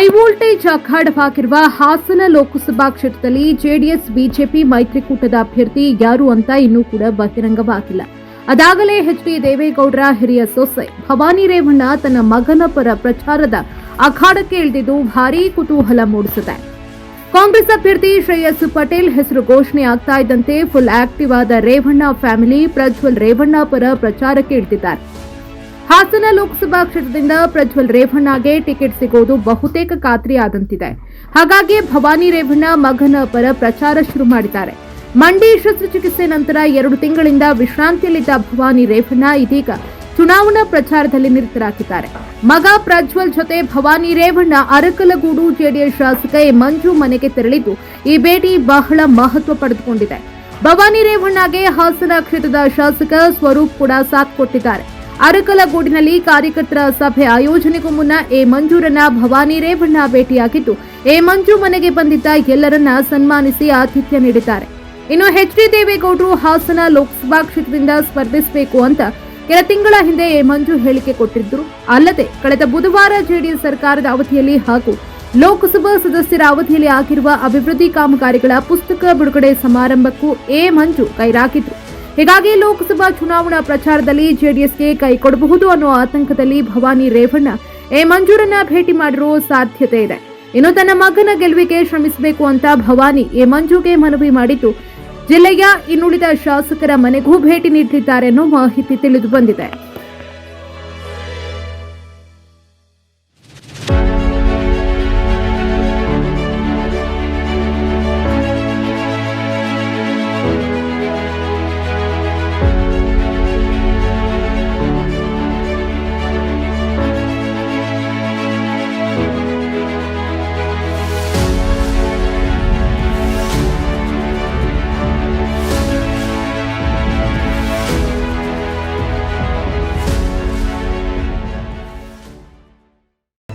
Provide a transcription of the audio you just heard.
High voltage ಅಖಾಡವಾಗಿರುವ ಹಾಸನ ಲೋಕಸಭಾ ಕ್ಷೇತ್ರದಲ್ಲಿ JDS, BJP ಮೈತ್ರಿಕೂಟದ ಅಭ್ಯರ್ಥಿ ಯಾರು ಅಂತ ಇನ್ನೂ ಕೂಡ ಬಹಿರಂಗವಾಗಿಲ್ಲ. ಅದಾಗಲೇ ಎಚ್ ಡಿ ದೇವೇಗೌಡರ ಹಿರಿಯ ಸೊಸೆ ಭವಾನಿ ರೇವಣ್ಣ ತನ್ನ ಮಗನ ಪರ ಪ್ರಚಾರದ ಅಖಾಡಕ್ಕೆ ಇಳಿದಿದ್ದು ಭಾರೀ ಕುತೂಹಲ ಮೂಡಿಸಿದೆ. ಕಾಂಗ್ರೆಸ್ ಅಭ್ಯರ್ಥಿ ಶ್ರೇಯಸ್ ಪಟೇಲ್ ಹೆಸರು ಘೋಷಣೆ ಆಗ್ತಾ ಇದ್ದಂತೆ ಫುಲ್ ಆಕ್ಟಿವ್ ಆದ ರೇವಣ್ಣ ಫ್ಯಾಮಿಲಿ ಪ್ರಜ್ವಲ್ ರೇವಣ್ಣ ಪರ ಪ್ರಚಾರಕ್ಕೆ ಇಳಿದಿದ್ದಾರೆ. ಹಾಸನ ಲೋಕಸಭಾ ಕ್ಷೇತ್ರದಿಂದ ಪ್ರಜ್ವಲ್ ರೇವಣ್ಣಗೆ ಟಿಕೆಟ್ ಸಿಗೋದು ಬಹುತೇಕ ಖಾತ್ರಿಯಾದಂತಿದೆ. ಹಾಗಾಗಿ ಭವಾನಿ ರೇವಣ್ಣ ಮಗನ ಪರ ಪ್ರಚಾರ ಶುರು ಮಾಡಿದ್ದಾರೆ. ಮಂಡಿ ಶಸ್ತ್ರಚಿಕಿತ್ಸೆ ನಂತರ ಎರಡು ತಿಂಗಳಿಂದ ವಿಶ್ರಾಂತಿಯಲ್ಲಿದ್ದ ಭವಾನಿ ರೇವಣ್ಣ ಇದೀಗ ಚುನಾವಣಾ ಪ್ರಚಾರದಲ್ಲಿ ನಿರತರಾಗಿದ್ದಾರೆ. ಮಗ ಪ್ರಜ್ವಲ್ ಜೊತೆ ಭವಾನಿ ರೇವಣ್ಣ ಅರಕಲಗೂಡು ಜೆಡಿಎಸ್ ಶಾಸಕ ಮಂಜು ಮನೆಗೆ ತೆರಳಿದ್ದು, ಈ ಭೇಟಿ ಬಹಳ ಮಹತ್ವ ಪಡೆದುಕೊಂಡಿದೆ. ಭವಾನಿ ರೇವಣ್ಣಗೆ ಹಾಸನ ಕ್ಷೇತ್ರದ ಶಾಸಕ ಸ್ವರೂಪ್ ಕೂಡ ಸಾಥ್ ಕೊಟ್ಟಿದ್ದಾರೆ. ಅರಕಲಗೂಡಿನಲ್ಲಿ ಕಾರ್ಯಕರ್ತರ ಸಭೆ ಆಯೋಜನೆಗೂ ಮುನ್ನ ಎ ಮಂಜೂರನ್ನ ಭವಾನಿ ರೇವಣ್ಣ ಭೇಟಿಯಾಗಿದ್ದು, ಎ ಮಂಜು ಮನೆಗೆ ಬಂದಿದ್ದ ಎಲ್ಲರನ್ನ ಸನ್ಮಾನಿಸಿ ಆತಿಥ್ಯ ನೀಡಿದ್ದಾರೆ. ಇನ್ನು ಎಚ್ ಡಿ ದೇವೇಗೌಡರು ಹಾಸನ ಲೋಕಸಭಾ ಕ್ಷೇತ್ರದಿಂದ ಸ್ಪರ್ಧಿಸಬೇಕು ಅಂತ ಕೆಲ ತಿಂಗಳ ಹಿಂದೆ ಎ ಮಂಜು ಹೇಳಿಕೆ ಕೊಟ್ಟಿದ್ದರು ಅಲ್ಲದೆ, ಕಳೆದ ಬುಧವಾರ ಜೆಡಿಎಸ್ ಸರ್ಕಾರದ ಅವಧಿಯಲ್ಲಿ ಹಾಗೂ ಲೋಕಸಭಾ ಸದಸ್ಯರ ಅವಧಿಯಲ್ಲಿ ಆಗಿರುವ ಅಭಿವೃದ್ಧಿ ಕಾಮಗಾರಿಗಳ ಪುಸ್ತಕ ಬಿಡುಗಡೆ ಸಮಾರಂಭಕ್ಕೂ ಎ ಮಂಜು ಕೈರಾಕಿದ್ರು ಹೀಗಾಗಿ ಲೋಕಸಭಾ ಚುನಾವಣಾ ಪ್ರಚಾರದಲ್ಲಿ ಜೆಡಿಎಸ್ಗೆ ಕೈ ಕೊಡಬಹುದು ಅನ್ನೋ ಆತಂಕದಲ್ಲಿ ಭವಾನಿ ರೇವಣ್ಣ, ಎ ಮಂಜೂರನ್ನ ಭೇಟಿ ಮಾಡಿರೋ ಸಾಧ್ಯತೆ ಇದೆ. ಇನ್ನು ತನ್ನ ಮಗನ ಗೆಲುವಿಗೆ ಶ್ರಮಿಸಬೇಕು ಅಂತ ಭವಾನಿ ಎ ಮಂಜುಗೆ ಮನವಿ ಮಾಡಿದ್ದು, ಜಿಲ್ಲೆಯ ಇನ್ನುಳಿದ ಶಾಸಕರ ಮನೆಗೂ ಭೇಟಿ ನೀಡಲಿದ್ದಾರೆ ಅನ್ನೋ ಮಾಹಿತಿ ತಿಳಿದು ಬಂದಿದೆ.